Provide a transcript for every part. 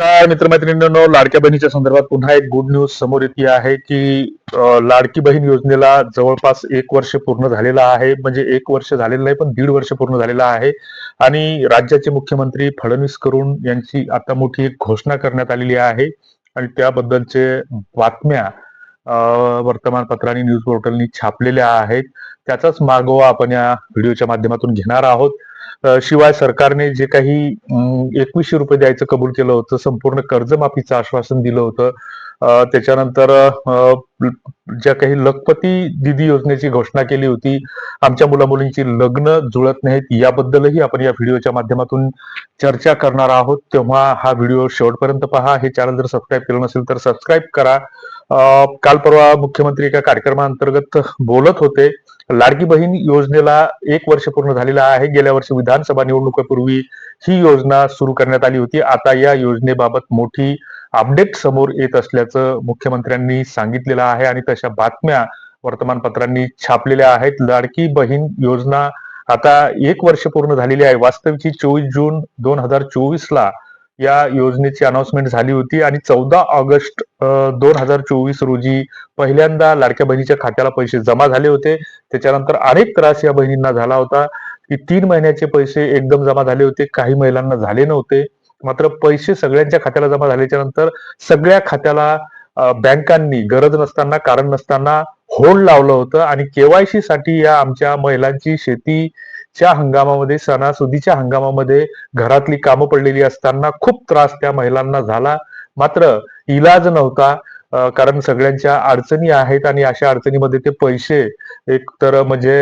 नमस्कार मित्रमैत्रिणींनो लाडक्या बहिणीच्या संदर्भात पुन्हा एक गुड न्यूज समोर येते आहे की लाडकी बहीण योजनेला जवळपास एक वर्ष पूर्ण झालेलं आहे. म्हणजे एक वर्ष झालेलं नाही पण दीड वर्ष पूर्ण झालेलं आहे. आणि राज्याचे मुख्यमंत्री फडणवीस करून यांची आता मोठी एक घोषणा करण्यात आलेली आहे. आणि त्याबद्दलचे बातम्या वर्तमानपत्रांनी न्यूज पोर्टलनी छापलेल्या आहेत. त्याचाच मागोवा आपण या व्हिडिओच्या माध्यमातून घेणार आहोत. शिवाय सरकारने जे काही एकवीसशे रुपये द्यायचं कबूल केलं होतं संपूर्ण कर्जमाफीचं आश्वासन दिलं होतं त्याच्यानंतर ज्या काही लखपती दिदी योजनेची घोषणा केली होती आमच्या मुलामुलींची लग्न जुळत नाहीत याबद्दलही आपण या व्हिडिओच्या माध्यमातून चर्चा करणार आहोत. तेव्हा हा व्हिडिओ शेवटपर्यंत पहा. हे चॅनल जर सबस्क्राईब केलं नसेल तर सबस्क्राईब करा. काल परवा मुख्यमंत्री एका कार्यक्रमाअंतर्गत बोलत होते लाडकी बहीण योजनेला एक वर्ष पूर्ण झालेला आहे गेल्या वर्षी विधानसभा निवडणुकीपूर्वी ही योजना सुरू करण्यात आली होती. आता या योजनेबाबत मोठी अपडेट समोर येत असल्याचं मुख्यमंत्र्यांनी सांगितलेलं आहे आणि तशा बातम्या वर्तमानपत्रांनी छापलेल्या आहेत. लाडकी बहीण योजना आता एक वर्ष पूर्ण झालेली आहे. वास्तविक चोवीस जून दोन हजार चोवीस ला या योजनेची अनाउन्समेंट झाली होती आणि चौदा ऑगस्ट दोन हजार चोवीस रोजी पहिल्यांदा लाडक्या बहिणीच्या खात्याला पैसे जमा झाले होते. त्याच्यानंतर अनेक त्रास या बहिणींना झाला होता की तीन महिन्याचे पैसे एकदम जमा झाले होते काही महिलांना झाले नव्हते. मात्र पैसे सगळ्यांच्या खात्याला जमा झाल्याच्यानंतर सगळ्या खात्याला बँकांनी गरज नसताना कारण नसताना होल्ड लावलं होतं आणि केवायसी साठी या आमच्या महिलांची शेती च्या हंगामामध्ये सणासुदीच्या हंगामामध्ये घरातली कामं पडलेली असताना खूप त्रास त्या महिलांना झाला. मात्र इलाज नव्हता. कारण सगळ्यांच्या अडचणी आहेत आणि अशा अडचणीमध्ये ते पैसे एक तर म्हणजे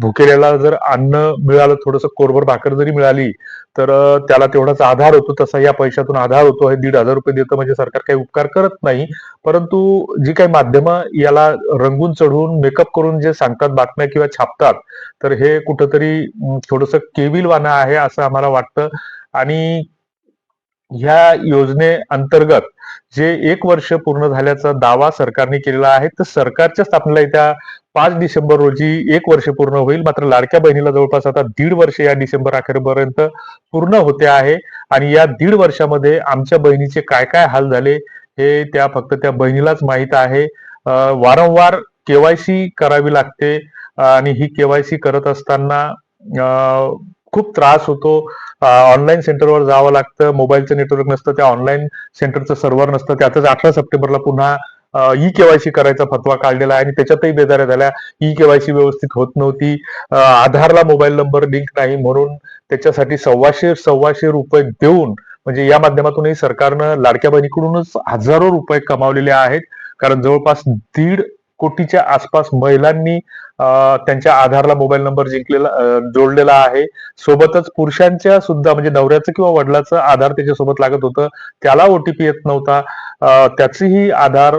भुकेल्याला जर अन्न मिळालं थोडस कोरभर भाकर जरी मिळाली तर त्याला तेवढाच आधार होतो तसा या पैशातून आधार होतो. हे दीड हजार रुपये देतं म्हणजे सरकार काही उपकार करत नाही. परंतु जी काही माध्यमं याला रंगून चढवून मेकअप करून जे सांगतात बातम्या किंवा छापतात तर हे कुठंतरी थोडस केविलवाना आहे असं आम्हाला वाटतं. आणि ह्या योजने अंतर्गत जे एक वर्ष पूर्ण झाल्याचा दावा सरकारने केलेला आहे तर सरकारच्या स्थापनेला येत्या पाच डिसेंबर रोजी एक वर्ष पूर्ण होईल. मात्र लाडक्या बहिणीला जवळपास आता दीड वर्ष या डिसेंबर अखेरपर्यंत पूर्ण होते आहे. आणि या दीड वर्षामध्ये आमच्या बहिणीचे काय काय हाल झाले हे त्या फक्त त्या बहिणीलाच माहीत आहे. वारंवार केवायसी करावी लागते. आणि ही केवायसी करत असताना खूप त्रास होतो. ऑनलाईन सेंटरवर जावं लागतं. मोबाईलचं नेटवर्क नसतं. त्या ऑनलाईन सेंटरचं सर्व्हर नसतं. त्यातच अठरा सप्टेंबरला पुन्हा ई केवायसी करायचा फतवा काढलेला आहे आणि त्याच्यातही बेजाऱ्या झाल्या. ई केवायसी व्यवस्थित होत नव्हती. आधारला मोबाईल नंबर लिंक नाही म्हणून त्याच्यासाठी सव्वाशे सव्वाशे रुपये देऊन म्हणजे या माध्यमातूनही सरकारनं लाडक्या बहिणीकडूनच हजारो रुपये कमावलेले आहेत. कारण जवळपास दीड कोटीच्या आसपास महिलांनी त्यांच्या आधारला मोबाईल नंबर जिंकलेला जोडलेला आहे. सोबतच पुरुषांच्या सुद्धा म्हणजे नवऱ्याचं किंवा वडिलाचं आधार त्याच्यासोबत लागत होतं. त्याला ओटीपी येत नव्हता. त्याचीही आधार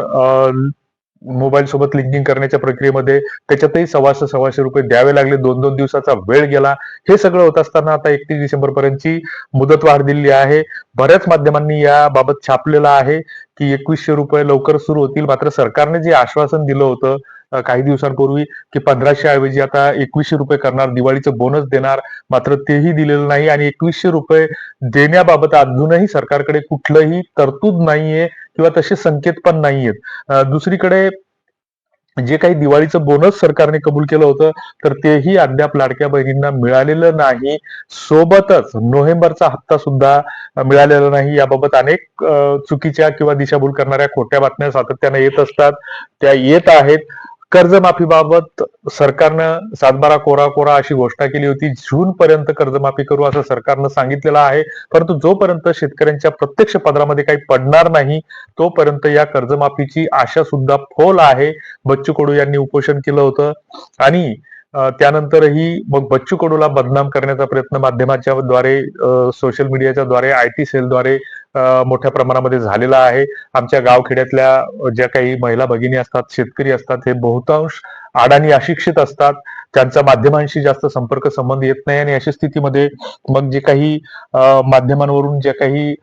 मोबाईल सोबत लिंकिंग करण्याच्या प्रक्रियेमध्ये त्याच्यातही सव्वाशे सव्वाशे रुपये द्यावे लागले. दोन दोन दिवसाचा वेळ गेला. हे सगळं होत असताना आता एकतीस डिसेंबर पर्यंतची मुदत वाढ दिली आहे. बऱ्याच माध्यमांनी याबाबत छापलेलं आहे की एकवीसशे रुपये लवकर सुरू होतील. मात्र सरकारने जे आश्वासन दिलं होतं काही दिवसांपूर्वी की पंधराशे ऐवजी आता एकवीसशे रुपये करणार दिवाळीचं बोनस देणार मात्र तेही दिलेलं नाही. आणि एकवीसशे रुपये देण्याबाबत अजूनही सरकारकडे कुठलंही तरतूद नाहीये. किंवा तसे संकेत पण नाहीयेत. दुसरीकडे जे काही दिवाळीचं बोनस सरकारने कबूल केलं होतं तर तेही अद्याप लाडक्या बहिणींना मिळालेलं नाही. सोबतच नोव्हेंबरचा हप्ता सुद्धा मिळालेला नाही. याबाबत अनेक चुकीच्या किंवा दिशाभूल करणाऱ्या खोट्या बातम्या सातत्याने येत असतात. त्या येत आहेत. कर्जमाफीबाबत सरकारनं सातबारा कोरा कोरा अशी घोषणा केली होती. जून पर्यंत कर्जमाफी करू असं सरकारनं सांगितलेलं आहे. परंतु जोपर्यंत शेतकऱ्यांच्या प्रत्यक्ष पदरामध्ये काही पडणार नाही तोपर्यंत या कर्जमाफीची आशा सुद्धा फोल आहे. बच्चू कडू यांनी उपोषण केलं होतं. आणि त्यानंतरही मग बच्चू कडूला बदनाम करण्याचा प्रयत्न माध्यमाच्या द्वारे सोशल मीडियाच्या द्वारे आय टी सेलद्वारे मोठ्या प्रमाणामध्ये झालेला आहे. आमच्या गावखेड्यातल्या ज्या काही महिला भगिनी असतात शेतकरी असतात हे बहुतांश अडाणी अशिक्षित असतात. त्यांचा माध्यमांशी जास्त संपर्क संबंध येत नाही आणि अशा स्थितीमध्ये मग जे काही अं, माध्यमांवरून जे काही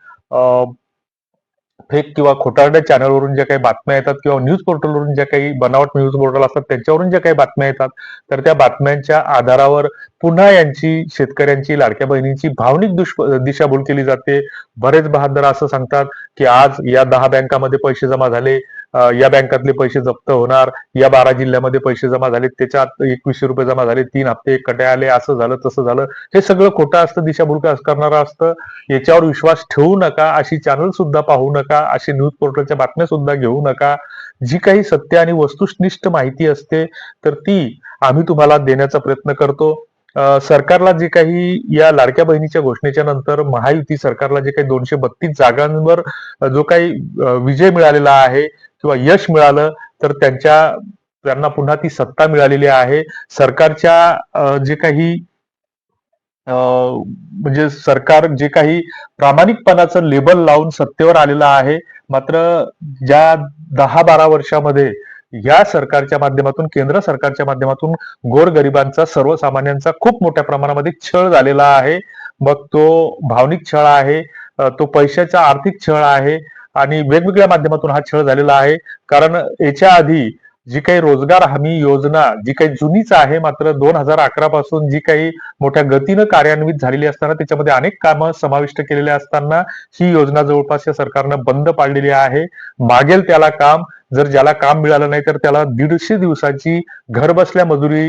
फेक किंवा खोटारड्या चॅनलवरून ज्या काही बातम्या येतात किंवा न्यूज पोर्टलवरून ज्या काही बनावट न्यूज पोर्टल असतात त्यांच्यावरून ज्या काही बातम्या येतात तर त्या बातम्यांच्या आधारावर पुन्हा यांची शेतकऱ्यांची लाडक्या बहिणींची भावनिक दुष्प दिशाभूल केली जाते. बरेच बहादर असं सांगतात की आज या दहा बँकामध्ये पैसे जमा झाले या बँकातले पैसे जप्त होणार या बारा जिल्ह्यामध्ये पैसे जमा झाले त्याच्यात एकवीसशे रुपये जमा झाले तीन हप्ते कटे आले असं झालं तसं झालं. हे सगळं खोटं असतं दिशाभूल करणारं असतं. याच्यावर विश्वास ठेवू नका अशी चॅनल सुद्धा पाहू नका अशी न्यूज पोर्टलच्या बातम्या सुद्धा घेऊ नका. जी काही सत्य आणि वस्तुनिष्ठ माहिती असते तर ती आम्ही तुम्हाला देण्याचा प्रयत्न करतो. सरकारला जे काही या लाडक्या बहिणीच्या घोषणेच्या नंतर महायुती सरकारला जे काही दोनशे बत्तीस जागांवर जो काही विजय मिळालेला आहे किंवा यश मिळालं तर त्यांच्या त्यांना पुन्हा ती सत्ता मिळालेली आहे. सरकारच्या जे काही अं, म्हणजे सरकार जे काही प्रामाणिकपणाचं लेबल लावून सत्तेवर आलेलं आहे मात्र ज्या दहा बारा वर्षामध्ये या सरकारच्या माध्यमातून केंद्र सरकारच्या माध्यमातून गोरगरिबांचा सर्वसामान्यांचा खूप मोठ्या प्रमाणामध्ये छळ झालेला आहे. मग तो भावनिक छळ आहे तो पैशाचा आर्थिक छळ आहे. आणि वेगवेगळ्या माध्यमातून हा छळ झालेला आहे. कारण याच्या आधी जी काही रोजगार हमी योजना जी काही जुनीच आहे मात्र दोन हजार अकरा पासून जी काही मोठ्या गतीनं कार्यान्वित झालेली असताना त्याच्यामध्ये अनेक कामं समाविष्ट केलेली असताना ही योजना जवळपास या सरकारनं बंद पाडलेली आहे. मागेल त्याला काम जर ज्याला काम मिळालं नाही तर त्याला दीडशे दिवसाची घरबसल्या मजुरी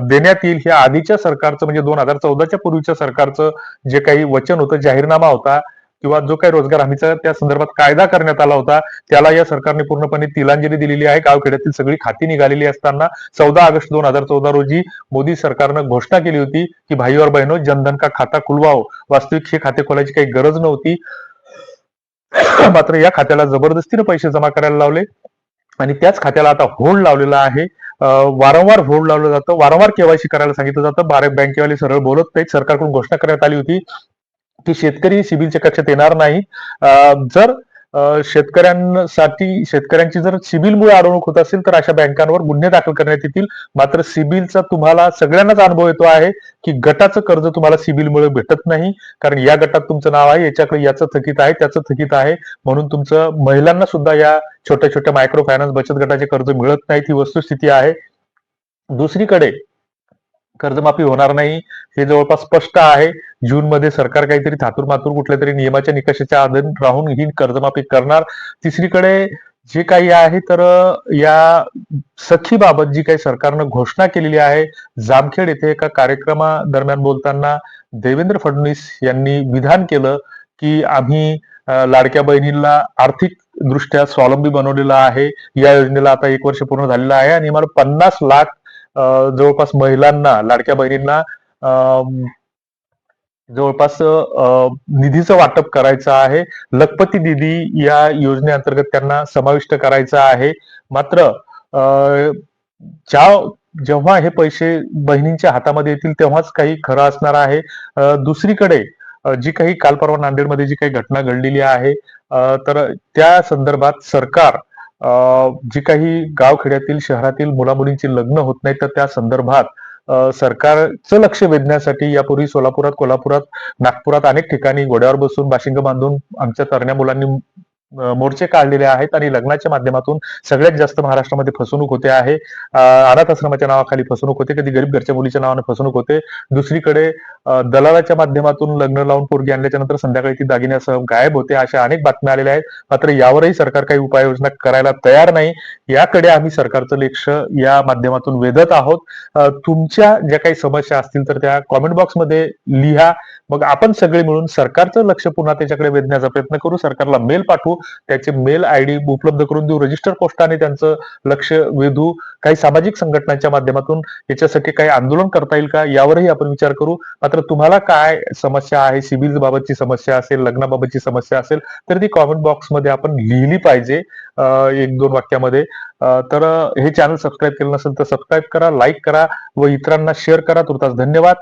देण्यात येईल. हे आधीच्या सरकारचं म्हणजे दोन हजार चौदाच्या पूर्वीच्या सरकारचं जे काही वचन होतं जाहीरनामा होता किंवा जो काही रोजगार हमीचा त्या संदर्भात कायदा करण्यात आला होता त्याला या सरकारने पूर्णपणे तिलांजली दिलेली आहे. गावखेड्यातील सगळी खाती निघालेली असताना चौदा ऑगस्ट दोन हजार चौदा रोजी मोदी सरकारनं घोषणा केली होती की भाई और बहिणो जनधन का खाता खुलवाओ. वास्तविक हे खाते खोलायची काही गरज नव्हती. मात्र या खात्याला जबरदस्तीने पैसे जमा करायला लावले आणि त्याच खात्याला आता होल्ड लावलेला आहे. वारंवार होल्ड लावलं जातं. वारंवार केवायसी करायला सांगितलं जातं. बारा बँकेवाले सरळ बोलत नाहीत. सरकारकडून घोषणा करण्यात आली होती. की शेतकरी सिबिलच्या कक्षात येणार नाही. जर शेतकऱ्यांसाठी शेतकऱ्यांची जर सिबिलमुळे अडवणूक होत असेल तर अशा बँकांवर गुन्हे दाखल करण्यात येतील. मात्र सिबिलचा तुम्हाला सगळ्यांनाच अनुभव येतो आहे की गटाचं कर्ज तुम्हाला सिबिलमुळे भेटत नाही. कारण या गटात तुमचं नाव आहे याच्याकडे याचं थकीत आहे त्याचं थकीत आहे. म्हणून तुमचं महिलांना सुद्धा या छोट्या छोट्या मायक्रो फायनान्स बचत गटाचे कर्ज मिळत नाहीत ही वस्तुस्थिती आहे. दुसरीकडे कर्जमाफी होणार नाही. हे जवळपास स्पष्ट आहे. जून मध्ये सरकार काहीतरी थातूर मातूर कुठल्या तरी नियमाच्या निकषाच्या आधीन राहून ही कर्जमाफी करणार. तिसरीकडे जे काही आहे तर या सखीबाबत जी काही सरकारनं घोषणा केलेली आहे जामखेड येथे एका कार्यक्रमादरम्यान बोलताना देवेंद्र फडणवीस यांनी विधान केलं की आम्ही लाडक्या बहिणींना आर्थिक दृष्ट्या स्वावलंबी बनवलेलं आहे. या योजनेला आता एक वर्ष पूर्ण झालेलं आहे आणि मला पन्नास लाख जवळपास महिलांना लाडक्या बहिणींना अं, जवळपास अं, निधीचं वाटप करायचं आहे. लखपती निधी या योजनेअंतर्गत त्यांना समाविष्ट करायचा आहे. मात्र अं, ज्या जेव्हा हे पैसे बहिणींच्या हातामध्ये येतील तेव्हाच काही खरं असणार आहे. दुसरीकडे जी काही काल परवा नांदेडमध्ये जी काही घटना घडलेली आहे तर त्या संदर्भात सरकार जी काही गावखेड्यातील शहरातील मुलामुलींची लग्न होत नाही तर त्या संदर्भात अं, सरकारचं लक्ष वेधण्यासाठी यापूर्वी सोलापुरात कोल्हापुरात नागपुरात अनेक ठिकाणी घोड्यावर बसून बाशिंग बांधून आमच्या तरण्या मुलांनी मोर्चे काढलेले आहेत आणि लग्नाच्या माध्यमातून सगळ्यात जास्त महाराष्ट्रामध्ये फसवणूक होते आहे. अनाथ आश्रमाच्या नावाखाली फसवणूक होते कधी गरीब घरच्या मुलीच्या नावाने फसवणूक होते. दुसरीकडे दलालाच्या माध्यमातून लग्न लावून पोरगी आणल्याच्या नंतर संध्याकाळी ती दागिन्यासह गायब होते अशा अनेक बातम्या आलेल्या आहेत. मात्र यावरही सरकार काही उपाययोजना करायला तयार नाही. याकडे आम्ही सरकारचं लक्ष या माध्यमातून वेधत आहोत. तुमच्या ज्या काही समस्या असतील तर त्या कॉमेंट बॉक्समध्ये लिहा. मग आपण सगळे मिळून सरकारचं लक्ष पुन्हा त्याच्याकडे वेधण्याचा प्रयत्न करू. सरकारला मेल पाठवू. त्याचे मेल आय डी उपलब्ध करून देऊ रजिस्टर पोस्टाने त्यांचं लक्ष वेधू. काही सामाजिक संघटनांच्या माध्यमातून याच्यासाठी काही आंदोलन करता येईल का यावरही आपण विचार करू. मात्र तुम्हाला काय समस्या आहे सिबिल बाबतची समस्या असेल लग्नाबाबतची समस्या असेल तर ती कॉमेंट बॉक्समध्ये आपण लिहिली पाहिजे एक दोन वाक्यामध्ये. तर हे चॅनल सबस्क्राईब केलं नसेल तर सबस्क्राईब करा लाईक करा व इतरांना शेअर करा. तुर्तास धन्यवाद.